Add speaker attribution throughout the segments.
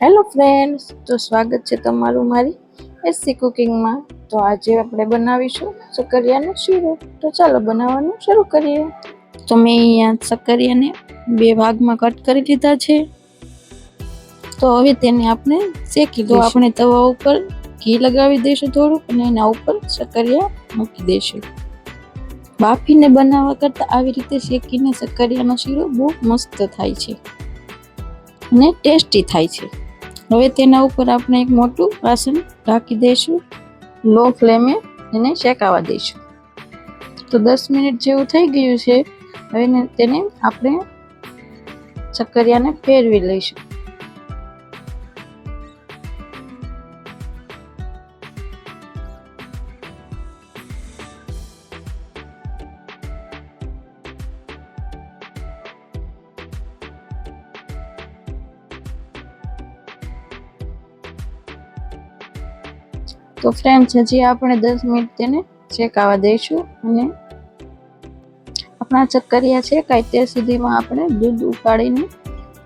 Speaker 1: Hello friends તો સ્વાગત છે તમારું મારી એસસી કુકિંગમાં તો આજે આપણે બનાવીશું સકરિયાનો શીરો. તો ચાલો બનાવવાનું શરૂ કરીએ. તો મેં અહીંયા સકરિયાને બે ભાગમાં કટ કરી લીધા છે. તો હવે તેને આપણે શેકી તો આપણે તવા ઉપર ઘી લગાવી દઈશું થોડુંક અને એના ઉપર સકરિયા મૂકી દઈશું. બાફીને બનાવવા કરતાં આવી રીતે શેકીને સક્કરિયાનો શીરો બહુ મસ્ત થાય છે અને ટેસ્ટી થાય છે. હવે તેના ઉપર આપણે એક મોટું વાસણ ઢાંકી દઈશું, લો ફ્લેમે એને શેકાવા દઈશું. તો દસ મિનિટ જેવું થઈ ગયું છે, હવે તેને આપણે સક્કરિયાને ફેરવી લઈશું. તો ફ્રેન્ડ્સ હજી આપણે દસ મિનિટ તેને શેકાવા દઈશું અને આપણા ચક્કરિયા છે કાંઈ ત્યાં સુધીમાં આપણે દૂધ ઉકાળીને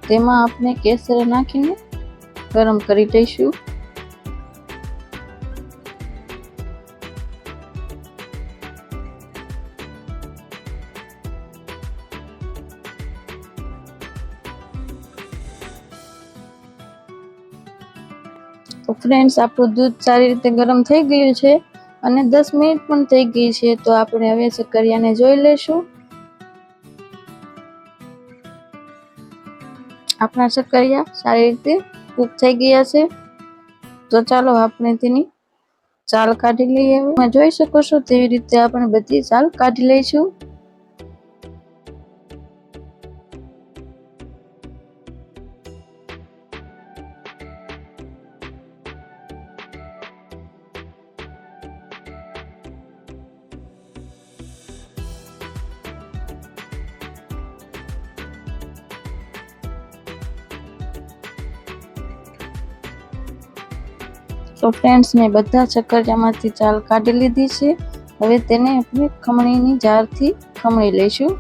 Speaker 1: તેમાં આપણે કેસર નાખીને ગરમ કરી દઈશું. તો ફ્રેન્ડ્સ આપણું દૂધ સારી રીતે ગરમ થઈ ગયું છે અને દસ મિનિટ પણ થઈ ગઈ છે, તો આપણે હવે સક્કરિયાને જોઈ લઈશું. આપણા સક્કરિયા સારી રીતે કૂક થઈ ગયા છે. તો ચાલો આપણે તેની ચાલ કાઢી લઈએ. જોઈ શકો છો તેવી રીતે આપણે બધી ચાલ કાઢી લઈશું. તો ફ્રેન્ડ્સ મેં બધા ચક્કરિયામાંથી ચાલ કાઢી લીધી છે. હવે તેને આપણે ખમણીની જારથી ખમણી લઈશું.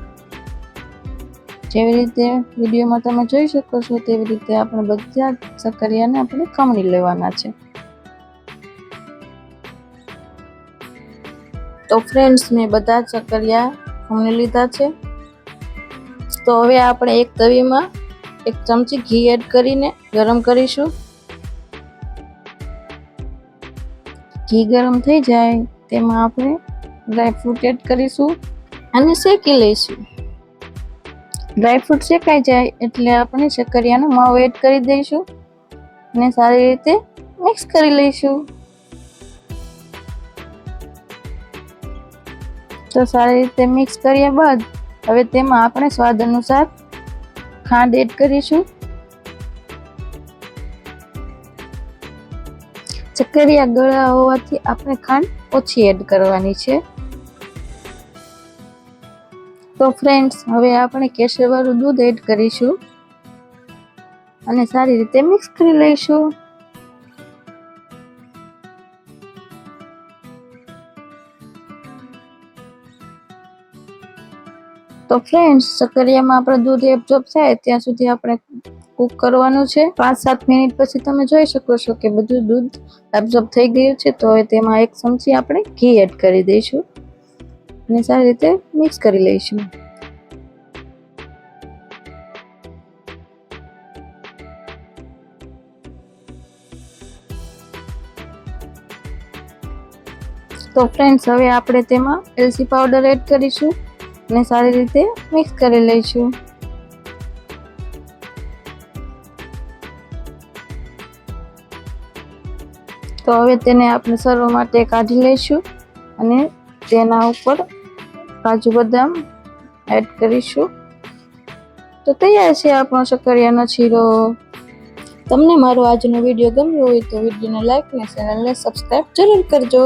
Speaker 1: જેવી રીતે વિડીયોમાં તમે જોઈ શકો છો, તેવી રીતે આપણે બધા ચક્કરિયાને આપણે ખમણી લેવાના છે. તો ફ્રેન્ડ્સ મેં બધા ચક્કરિયા ખમણી લીધા છે. તો હવે આપણે એક તવીમાં એક ચમચી ઘી એડ કરીને ગરમ કરીશું. ઘી ગરમ થઈ જાય, તેમાં આપણે ડ્રાયફ્રૂટ એડ કરીશું અને શેકી લઈશું. ડ્રાયફ્રૂટ શેકાઈ જાય એટલે આપણે શક્કરિયાનો માવો એડ કરી દઈશું અને સારી રીતે મિક્સ કરી લઈશું. તો સારી રીતે મિક્સ કર્યા બાદ હવે તેમાં આપણે સ્વાદ અનુસાર ખાંડ એડ કરીશું. ચક્કરિયા ગળા હોવાથી આપણે ખાંડ ઓછી એડ કરવાની છે. તો ફ્રેન્ડ્સ હવે આપણે કેસરવાળું દૂધ એડ કરીશું. અને સારી રીતે મિક્સ કરી લઈશું. તો ફ્રેન્ડ્સ સક્કરિયામાં આપણે દૂધ એબ્ઝોર્બ થાય, ત્યાં સુધી આપણે કુક કરવાનું છે. પાંચ સાત મિનિટ પછી તમે જોઈ શકો છો કે બધું દૂધ એબ્ઝોર્બ થઈ ગયું છે, તો તેમાં એક ચમચી આપણે ઘી એડ કરી દઈશું અને સારી રીતે મિક્સ કરી લઈશું. તો ફ્રેન્ડ્સ હવે આપણે તેમાં એલસી પાવડર એડ કરીશું. અને સારી રીતે મિક્સ કરી લઈશું. તો હવે તેને આપણે સર્વ માટે કાઢી લઈશું અને તેના ઉપર કાજુ બદામ એડ કરીશું. તો તૈયાર છે આપણો શક્કરિયાનો શીરો. તમને મારો આજનો વીડિયો ગમ્યો હોય તો વિડીયોને લાઈક અને ચેનલને સબસ્ક્રાઈબ જરૂર કરજો.